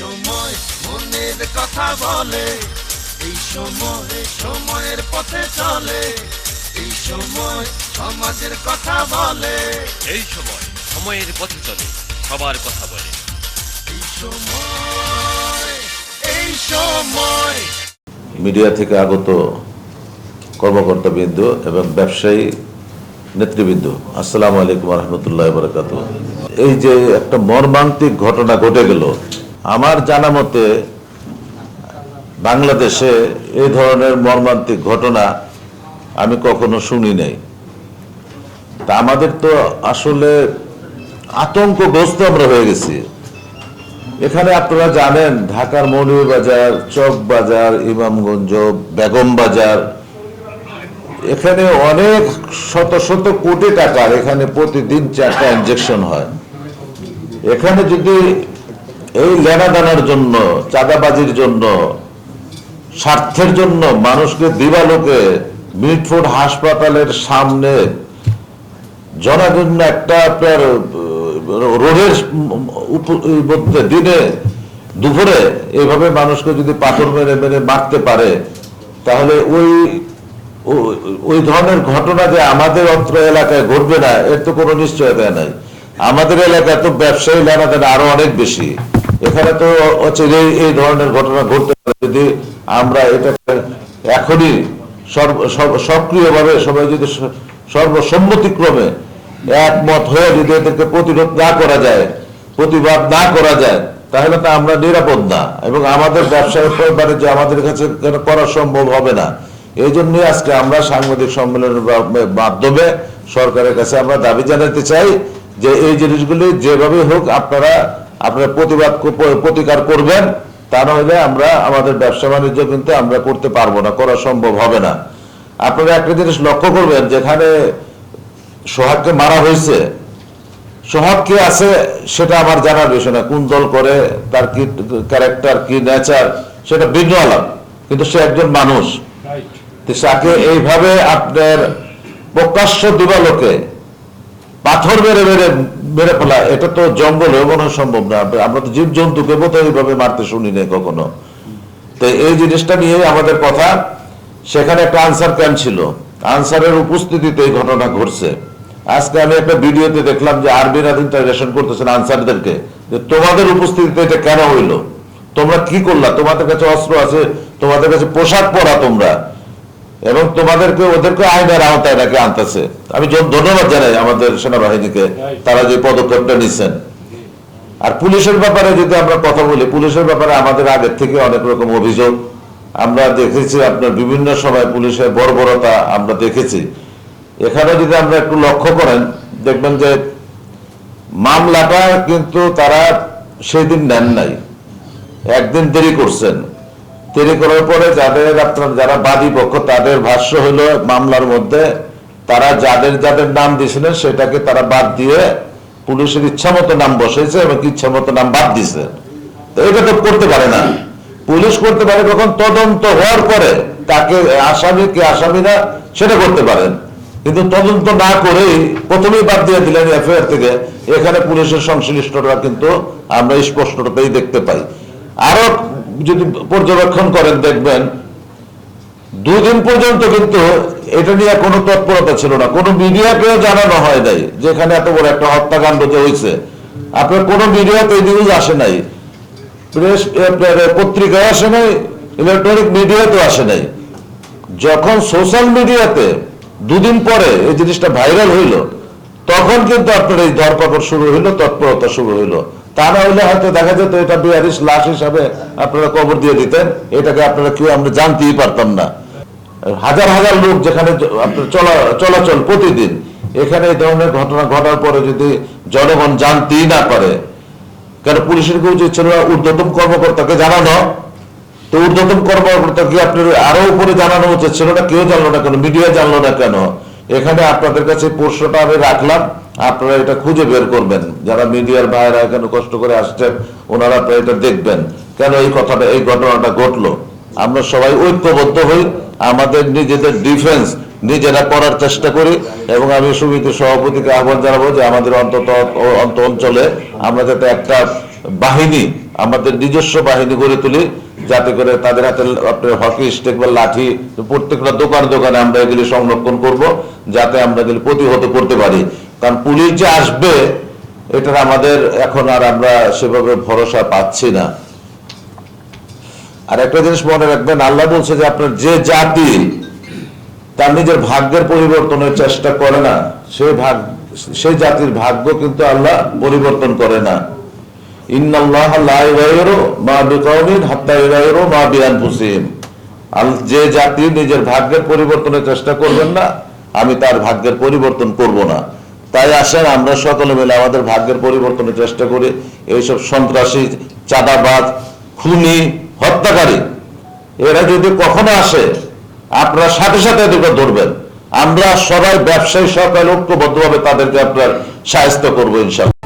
সময় মনের কথা বলে এই সময় সময়ের পথে চলে এই সময় সমাজের কথা বলে। এই সময় সময়ের পথে চলে সবার কথা বলে। এই সময় এই সময়। মিডিয়া থেকে আগত কর্মকর্তাবৃন্দ এবং ব্যবসায়ী নেতৃবৃন্দ আসসালামু আলাইকুম রহমতুল্লাহ বরকাত এই যে একটা মর্মান্তিক ঘটনা ঘটে গেল আমার জানা মতে, বাংলাদেশে এই ধরনের মর্মান্তিক ঘটনা আমি কখনো শুনি নাই। তা আমাদের তো আসলে আতঙ্কগ্রস্ত আমরা হয়ে গেছি। এখানে আপনারা জানেন, ঢাকার মৌলভীবাজার চক বাজার, ইমামগঞ্জ, বেগম বাজার, এখানে অনেক শত শত কোটি টাকার এখানে প্রতিদিন চারটা ইনজেকশন হয়। এখানে যদি এই লেনাদানার জন্য, চাঁদাবাজির জন্য, স্বার্থের জন্য মানুষকে দিবালোকে মিটফুড হাসপাতালের সামনে জনাজন্য একটা আপনার রোডের মধ্যে দিনে দুপুরে এইভাবে মানুষকে যদি পাথর মেরে মেরে মারতে পারে, তাহলে ওই ওই ধরনের ঘটনা যে আমাদের অত্র এলাকায় ঘটবে না, এর তো কোনো নিশ্চয়তা নাই। আমাদের এলাকায় তো ব্যবসায়ী লেনাদেনা আরও অনেক বেশি। এখানে তো অচিরেই এই ধরনের ঘটনা ঘটতে পারে যদি আমরা এটাকে এখনই সক্রিয়ভাবে সবাই যদি সর্বসম্মতিক্রমে একমত হয়ে যদি এদেরকে প্রতিরোধ না করা যায়, প্রতিবাদ না করা যায়, তাহলে তো আমরা নিরাপদ না। এবং আমাদের ব্যবসায় বাণিজ্য আমাদের কাছে করা সম্ভব হবে না। এই জন্যই আজকে আমরা সাংবাদিক সম্মেলনের মাধ্যমে সরকারের কাছে আমরা দাবি জানাতে চাই যে এই জিনিসগুলি যেভাবে হোক আপনারা আপনারা প্রতিবাদ প্রতিকার করবেন তা নইলে আমরা আমাদের ব্যবসা বাণিজ্য কিন্তু আমরা করতে পারব না করা সম্ভব হবে না। আপনারা একটা জিনিস লক্ষ্য করবেন যেখানে সোহাগকে মারা হয়েছে সোহাগ কি আছে সেটা আমার জানার বিষয় না কোন দল করে তার কি ক্যারেক্টার কি নেচার সেটা ভিন্ন আলাপ কিন্তু সে একজন মানুষ। তো তাকে এইভাবে আপনার প্রকাশ্য দিবালোকে পাথর বেড়ে মেরে মেরে ফেলা, এটা তো জঙ্গল মনে সম্ভব না। আমরা তো জীব জন্তুকে মতো এইভাবে মারতে শুনি নাই কখনো। তো এই জিনিসটা নিয়ে আমাদের কথা, সেখানে একটা আনসার ক্যাম্প ছিল। আনসারের উপস্থিতিতে এই ঘটনা ঘটছে। আজকে আমি একটা ভিডিওতে দেখলাম যে আরবির ইন্টারগ্রেশন করতেছেন আনসারদেরকে, যে তোমাদের উপস্থিতিতে এটা কেন হইল? তোমরা কি করলা? তোমাদের কাছে অস্ত্র আছে, তোমাদের কাছে পোশাক পরা তোমরা। এবং তোমাদেরকে, ওদেরকে আইনের আওতায় নাকি আনতেছে। আমি ধন্যবাদ জানাই আমাদের সেনাবাহিনীকে, তারা যে পদক্ষেপটা নিচ্ছেন। আর পুলিশের ব্যাপারে যদি আমরা কথা বলি, পুলিশের ব্যাপারে আমাদের আগের থেকে অনেক রকম অভিযোগ। আমরা দেখেছি আপনার বিভিন্ন সময় পুলিশের বর্বরতা আমরা দেখেছি। এখানে যদি আমরা একটু লক্ষ্য করেন, দেখবেন যে মামলাটা কিন্তু তারা সেদিন নেন নাই। একদিন দেরি করছেন। দেরি করার পরে যাদের আপনার যারা বাদী পক্ষ, তাদের ভাষ্য হলো মামলার মধ্যে তারা যাদের যাদের নাম দিয়েছিলেন সেটাকে তারা বাদ দিয়ে পুলিশের ইচ্ছা মতো নাম বসেছে এবং ইচ্ছা মতো নাম বাদ দিছে তো এটা তো করতে পারে না। পুলিশ করতে পারে কখন তদন্ত হওয়ার পরে তাকে আসামি, কি আসামি না সেটা করতে পারেন। কিন্তু তদন্ত না করেই প্রথমেই বাদ দিয়ে দিলেন এফআইআর থেকে। এখানে পুলিশের সংশ্লিষ্টরা কিন্তু আমরা স্পষ্টতাই দেখতে পাই। আরও যদি পর্যবেক্ষণ করেন, দেখবেন দুদিন পর্যন্ত কিন্তু এটা নিয়ে কোনো তৎপরতা ছিল না। কোনো মিডিয়াকেও জানানো হয় নাই যেখানে এত বড় একটা হত্যাকাণ্ড যে হয়েছে আপনার কোনো মিডিয়াতে নিউজ আসে নাই। প্রেস পত্রিকায় আসে নাই ইলেকট্রনিক মিডিয়াতেও আসে নাই। যখন সোশ্যাল মিডিয়াতে দুদিন পরে এই জিনিসটা ভাইরাল হইল, তখন কিন্তু আপনার এই ধরপাকড় শুরু হইল, তৎপরতা শুরু হইল। হইলে হয়তো দেখা যেত এটা লাশ হিসাবে আপনারা কবর দিয়ে দিতেন। এটাকে আপনারা কেউ আমরা জানতেই পারতাম না। হাজার হাজার লোক যেখানে চলাচল প্রতিদিন, এখানে এই ধরনের ঘটনা ঘটার পরে যদি জনগণ জানতেই না পারে, কেন পুলিশের কেউ উচিত ছিল ঊর্ধ্বতম কর্মকর্তাকে জানানো, তো ঊর্ধ্বতন কর্মকর্তাকে আপনার আরও উপরে জানানো উচিত ছিল না কেউ জানলো না কেন মিডিয়া জানলো না কেন? এখানে আপনাদের কাছে প্রশ্নটা আমি রাখলাম। আপনারা এটা খুঁজে বের করবেন। যারা মিডিয়ার ভাইরা এখানে কষ্ট করে আসছেন, ওনারা তো এটা দেখবেন। কেন এই কথাটা, এই ঘটনাটা ঘটলো? আমরা সবাই ঐক্যবদ্ধ হই, আমাদের নিজেদের ডিফেন্স নিজেরা করার চেষ্টা করি এবং আমি সমিতির সভাপতিকে আহ্বান জানাব যে আমাদের অন্তত অন্ত অঞ্চলে আমরা যাতে একটা বাহিনী, আমাদের নিজস্ব বাহিনী গড়ে তুলি, যাতে করে তাদের হাতে আপনার হকি স্টেক বা লাঠি, প্রত্যেকটা দোকান দোকানে আমরা এগুলি সংরক্ষণ করব, যাতে আমরা এগুলি প্রতিহত করতে পারি। কারণ পুলিশ যে আসবে, এটার আমাদের এখন আর আমরা সেভাবে ভরসা পাচ্ছি না। আর একটা জিনিস মনে রাখবেন, আল্লাহ বলছে যে আপনার যে জাতি, তার নিজের ভাগ্যের পরিবর্তনের চেষ্টা করে না সেই ভাগ সেই জাতির ভাগ্য কিন্তু আল্লাহ পরিবর্তন করে না। যে জাতি নিজের ভাগ্যের পরিবর্তনের চেষ্টা করবেন না, আমি তার ভাগ্যের পরিবর্তন করব না। তাই আসেন আমরা সকলে মিলে আমাদের ভাগ্যের পরিবর্তনের চেষ্টা করি। এইসব সন্ত্রাসী চাঁদাবাদ খুনি, হত্যাকারী, এরা যদি কখনো আসে, আপনারা সাথে সাথে এদেরকে ধরবেন। আমরা সবাই ব্যবসায়ী, সরকার, ঐক্যবদ্ধভাবে তাদেরকে আপনার সাহায্য করব ইনশাল্লাহ।